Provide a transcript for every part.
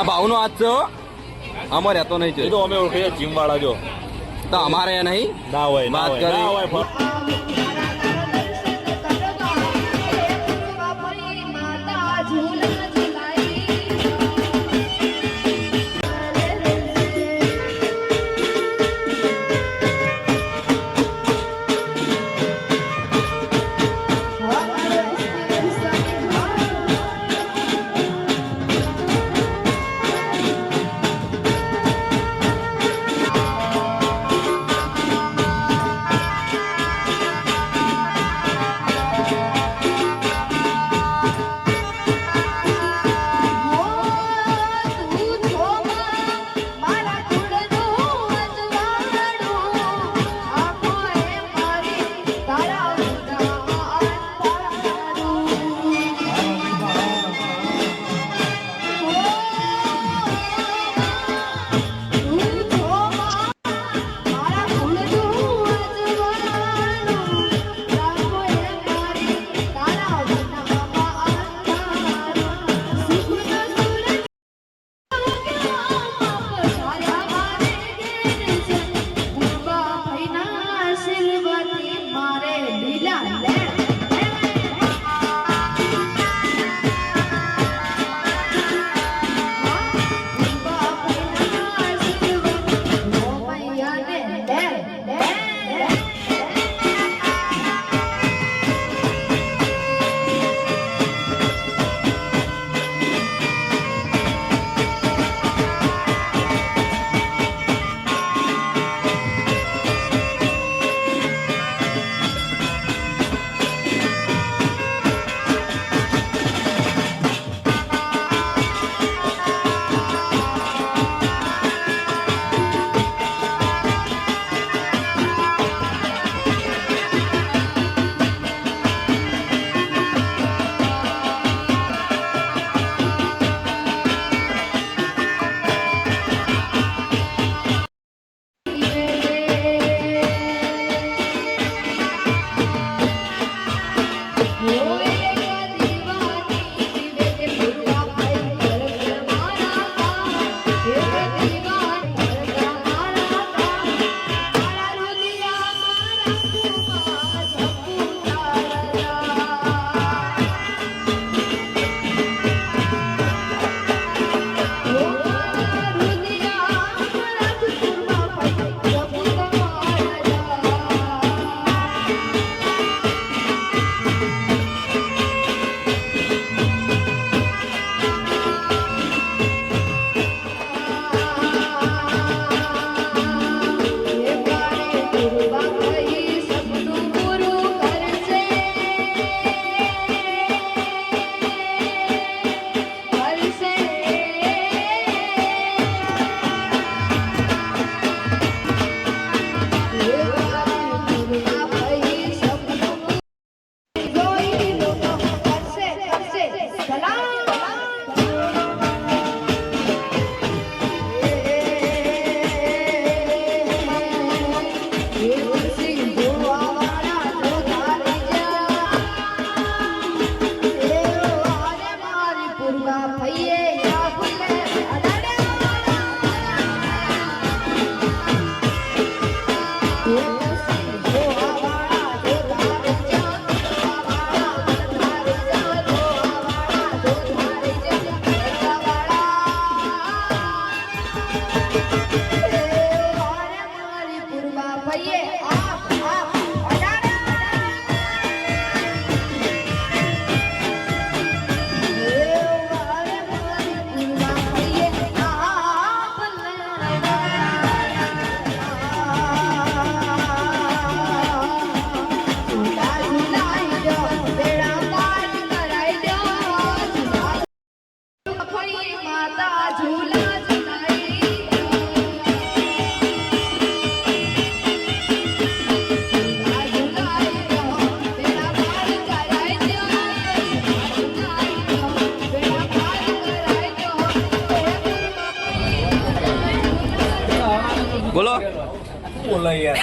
આ ભાવનો હાથ છે. અમારે રહેતો નહીં છે એ તો અમે ઓળખીએ જીમ વાળા જો તો અમારે નહીં ના હોય ના વાત હોય કરી. બોલો યાર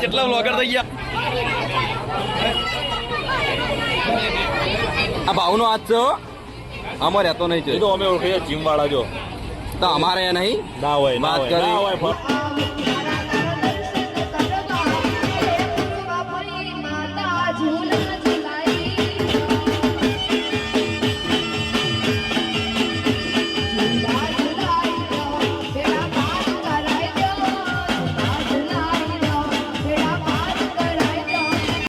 કેટલા વ્લોગર થઈ ગયા આ ભાવનો હાથ છો. અમારે રહેતો નહીં છે તો અમે ઓળખીએ જીમ વાળા જો તો અમારે નહીં ના હોય ના વાત હોય ના કરી. હોય ફટ.